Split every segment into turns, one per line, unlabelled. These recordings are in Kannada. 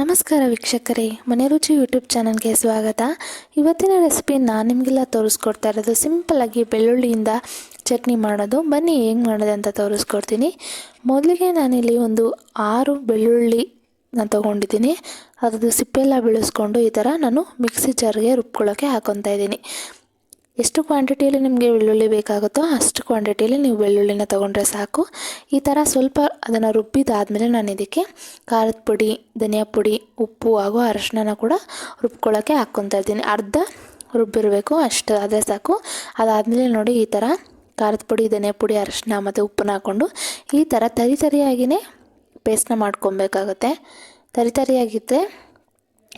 ನಮಸ್ಕಾರ ವೀಕ್ಷಕರೇ, ಮನೆ ರುಚಿ ಯೂಟ್ಯೂಬ್ ಚಾನಲ್ಗೆ ಸ್ವಾಗತ. ಇವತ್ತಿನ ರೆಸಿಪಿ ನಾನು ನಿಮಗೆಲ್ಲ ತೋರಿಸ್ಕೊಡ್ತಾ ಇರೋದು ಸಿಂಪಲ್ಲಾಗಿ ಬೆಳ್ಳುಳ್ಳಿಯಿಂದ ಚಟ್ನಿ ಮಾಡೋದು. ಬನ್ನಿ ಹೇಗೆ ಮಾಡೋದು ಅಂತ ತೋರಿಸ್ಕೊಡ್ತೀನಿ. ಮೊದಲಿಗೆ ನಾನಿಲ್ಲಿ ಒಂದು ಆರು ಬೆಳ್ಳುಳ್ಳಿ ನಾನು ತೊಗೊಂಡಿದ್ದೀನಿ. ಅದರದ್ದು ಸಿಪ್ಪೆಲ್ಲ ಬೆಳೆಸ್ಕೊಂಡು ಈ ಥರ ನಾನು ಮಿಕ್ಸಿ ಜಾರ್ಗೆ ರುಬ್ಕೊಳ್ಳೋಕ್ಕೆ ಹಾಕೊತಾ ಇದ್ದೀನಿ. ಎಷ್ಟು ಕ್ವಾಂಟಿಟಿಯಲ್ಲಿ ನಿಮಗೆ ಬೆಳ್ಳುಳ್ಳಿ ಬೇಕಾಗುತ್ತೋ ಅಷ್ಟು ಕ್ವಾಂಟಿಟಿಯಲ್ಲಿ ನೀವು ಬೆಳ್ಳುಳ್ಳಿನ ತೊಗೊಂಡ್ರೆ ಸಾಕು. ಈ ಥರ ಸ್ವಲ್ಪ ಅದನ್ನು ರುಬ್ಬಿದಾದಮೇಲೆ ನಾನು ಇದಕ್ಕೆ ಖಾರದ ಪುಡಿ, ಧನಿಯಾ ಪುಡಿ, ಉಪ್ಪು ಹಾಗೂ ಅರಶಿನ ಕೂಡ ರುಬ್ಕೊಳ್ಳೋಕ್ಕೆ ಹಾಕ್ಕೊತಾ ಇದ್ದೀನಿ. ಅರ್ಧ ರುಬ್ಬಿರಬೇಕು, ಅಷ್ಟು ಅದೇ ಸಾಕು. ಅದಾದಮೇಲೆ ನೋಡಿ ಈ ಥರ ಖಾರದ ಪುಡಿ, ಧನಿಯಾ ಪುಡಿ ಅರಶಿನ ಮತ್ತು ಉಪ್ಪನ್ನ ಹಾಕ್ಕೊಂಡು ಈ ಥರ ತರಿ ತರಿಯಾಗಿಯೇ ಪೇಸ್ಟ್ನ ಮಾಡ್ಕೊಬೇಕಾಗತ್ತೆ. ತರಿ ತರಿಯಾಗಿದ್ದರೆ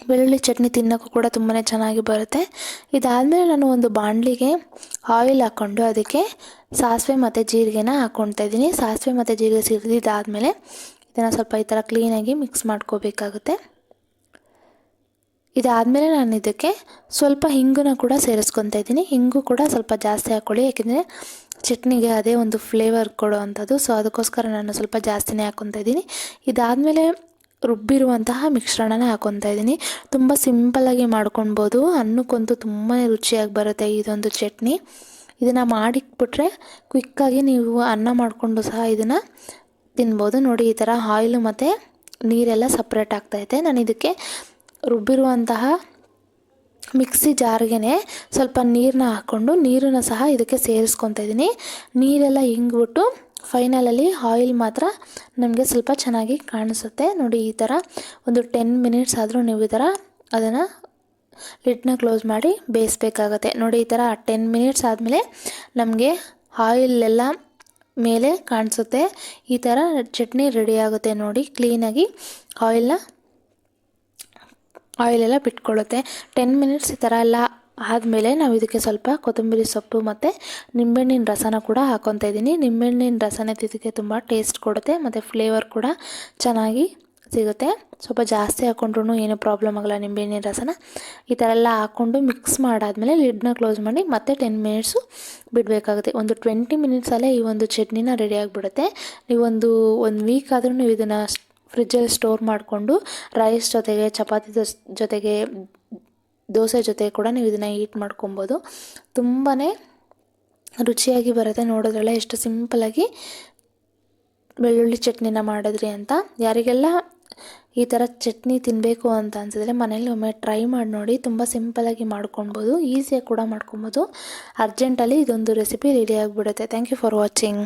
ಬೆಳ್ಳುಳ್ಳಿ ಚಟ್ನಿ ತಿನ್ನೋಕ್ಕೂ ಕೂಡ ತುಂಬಾ ಚೆನ್ನಾಗಿ ಬರುತ್ತೆ. ಇದಾದಮೇಲೆ ನಾನು ಒಂದು ಬಾಣಲಿಗೆ ಆಯಿಲ್ ಹಾಕ್ಕೊಂಡು ಅದಕ್ಕೆ ಸಾಸಿವೆ ಮತ್ತು ಜೀರಿಗೆನ ಹಾಕ್ಕೊಳ್ತಾ ಇದ್ದೀನಿ. ಸಾಸಿವೆ ಮತ್ತು ಜೀರಿಗೆ ಸಿರಿದಿದ್ದಾದಮೇಲೆ ಇದನ್ನು ಸ್ವಲ್ಪ ಈ ಥರ ಕ್ಲೀನಾಗಿ ಮಿಕ್ಸ್ ಮಾಡ್ಕೋಬೇಕಾಗುತ್ತೆ. ಇದಾದಮೇಲೆ ನಾನು ಇದಕ್ಕೆ ಸ್ವಲ್ಪ ಹಿಂಗನ್ನ ಕೂಡ ಸೇರಿಸ್ಕೊತಾ ಇದ್ದೀನಿ. ಹಿಂಗು ಕೂಡ ಸ್ವಲ್ಪ ಜಾಸ್ತಿ ಹಾಕ್ಕೊಳ್ಳಿ ಯಾಕೆಂದರೆ ಚಟ್ನಿಗೆ ಅದೇ ಒಂದು ಫ್ಲೇವರ್ ಕೊಡೋ ಅಂಥದ್ದು ಸೊ ಅದಕ್ಕೋಸ್ಕರ ನಾನು ಸ್ವಲ್ಪ ಜಾಸ್ತಿನೇ ಹಾಕ್ಕೊತಾ ಇದ್ದೀನಿ. ಇದಾದಮೇಲೆ ರುಬ್ಬಿರುವಂತಹ ಮಿಶ್ರಣನ ಹಾಕೊತಾ ಇದ್ದೀನಿ. ತುಂಬ ಸಿಂಪಲ್ಲಾಗಿ ಮಾಡ್ಕೊಳ್ಬೋದು ಅನ್ನಕ್ಕಂತೂ ತುಂಬಾ ರುಚಿಯಾಗಿ ಬರುತ್ತೆ ಇದೊಂದು ಚಟ್ನಿ. ಇದನ್ನು ಮಾಡಿಕ್ಬಿಟ್ರೆ ಕ್ವಿಕ್ಕಾಗಿ ನೀವು ಅನ್ನ ಮಾಡಿಕೊಂಡು ಸಹ ಇದನ್ನು ತಿನ್ಬೋದು. ನೋಡಿ, ಈ ಥರ ಆಯಿಲು ಮತ್ತು ನೀರೆಲ್ಲ ಸಪ್ರೇಟ್ ಆಗ್ತಾಯಿದೆ ನಾನು ಇದಕ್ಕೆ ರುಬ್ಬಿರುವಂತಹ ಮಿಕ್ಸಿ ಜಾರ್ಗೆ ಸ್ವಲ್ಪ ನೀರನ್ನ ಹಾಕ್ಕೊಂಡು ನೀರನ್ನು ಸಹ ಇದಕ್ಕೆ ಸೇರಿಸ್ಕೊತಾ ಇದ್ದೀನಿ. ನೀರೆಲ್ಲ ಹಿಂಗ್ಬಿಟ್ಟು ಫೈನಲಲ್ಲಿ ಆಯಿಲ್ ಮಾತ್ರ ನಮಗೆ ಸ್ವಲ್ಪ ಚೆನ್ನಾಗಿ ಕಾಣಿಸುತ್ತೆ. ನೋಡಿ, ಈ ಥರ ಒಂದು ಟೆನ್ ಮಿನಿಟ್ಸ್ ಆದರೂ ನೀವು ಈ ಥರ ಅದನ್ನು ಲಿಡ್ನ ಕ್ಲೋಸ್ ಮಾಡಿ ಬೇಯಿಸ್ಬೇಕಾಗತ್ತೆ. ನೋಡಿ, ಈ ಥರ ಟೆನ್ ಮಿನಿಟ್ಸ್ ಆದಮೇಲೆ ನಮಗೆ ಆಯಿಲೆಲ್ಲ ಮೇಲೆ ಕಾಣಿಸುತ್ತೆ. ಈ ಥರ ಚಟ್ನಿ ರೆಡಿ ಆಗುತ್ತೆ ನೋಡಿ, ಕ್ಲೀನಾಗಿ ಆಯಿಲ್ನ ಆಯಿಲೆಲ್ಲ ಬಿಟ್ಕೊಳ್ಳುತ್ತೆ. ಟೆನ್ ಮಿನಿಟ್ಸ್ ಈ ಥರ ಎಲ್ಲ ಆದಮೇಲೆ ನಾವು ಇದಕ್ಕೆ ಸ್ವಲ್ಪ ಕೊತ್ತಂಬರಿ ಸೊಪ್ಪು ಮತ್ತು ನಿಂಬೆಹಣ್ಣಿನ ರಸನ ಕೂಡ ಹಾಕೊತಾ ಇದ್ದೀನಿ ನಿಂಬೆಹಣ್ಣಿನ ರಸನ ಇದಕ್ಕೆ ತುಂಬ ಟೇಸ್ಟ್ ಕೊಡುತ್ತೆ ಮತ್ತು ಫ್ಲೇವರ್ ಕೂಡ ಚೆನ್ನಾಗಿ ಸಿಗುತ್ತೆ. ಸ್ವಲ್ಪ ಜಾಸ್ತಿ ಹಾಕ್ಕೊಂಡ್ರೂ ಏನೂ ಪ್ರಾಬ್ಲಮ್ ಆಗಲ್ಲ ನಿಂಬೆಹಣ್ಣಿನ ರಸನ. ಈ ಥರ ಎಲ್ಲ ಹಾಕ್ಕೊಂಡು ಮಿಕ್ಸ್ ಮಾಡಾದಮೇಲೆ ಲಿಡ್ನ ಕ್ಲೋಸ್ ಮಾಡಿ ಮತ್ತೆ ಟೆನ್ ಮಿನಿಟ್ಸು ಬಿಡಬೇಕಾಗುತ್ತೆ. ಒಂದು ಟ್ವೆಂಟಿ ಮಿನಿಟ್ಸಲ್ಲೇ ಈ ಒಂದು ಚಟ್ನಿನ ರೆಡಿ ಆಗಿಬಿಡುತ್ತೆ. ನೀವೊಂದು ಒಂದು ವೀಕ್ ಆದರೂ ನೀವು ಇದನ್ನು ಫ್ರಿಜ್ಜಲ್ಲಿ ಸ್ಟೋರ್ ಮಾಡಿಕೊಂಡು ರೈಸ್ ಜೊತೆಗೆ, ಚಪಾತಿ ಜೊತೆಗೆ ದೋಸೆ ಜೊತೆ ಕೂಡ ನೀವು ಇದನ್ನು ಈಟ್ ಮಾಡ್ಕೊಬೋದು. ತುಂಬಾ ರುಚಿಯಾಗಿ ಬರುತ್ತೆ ನೋಡೋದ್ರಲ್ಲ ಎಷ್ಟು ಸಿಂಪಲಾಗಿ ಬೆಳ್ಳುಳ್ಳಿ ಚಟ್ನಿನ ಮಾಡಿದ್ರಿ ಅಂತ. ಯಾರಿಗೆಲ್ಲ ಈ ಥರ ಚಟ್ನಿ ತಿನ್ನಬೇಕು ಅಂತ ಅನ್ಸಿದ್ರೆ ಮನೇಲಿ ಒಮ್ಮೆ ಟ್ರೈ ಮಾಡಿ ನೋಡಿ, ತುಂಬ ಸಿಂಪಲಾಗಿ ಮಾಡ್ಕೊಬೋದು ಈಸಿಯಾಗಿ ಕೂಡ ಮಾಡ್ಕೊಬೋದು. ಅರ್ಜೆಂಟಲ್ಲಿ ಇದೊಂದು ರೆಸಿಪಿ ರೆಡಿ ಆಗಿಬಿಡುತ್ತೆ. Thank you for watching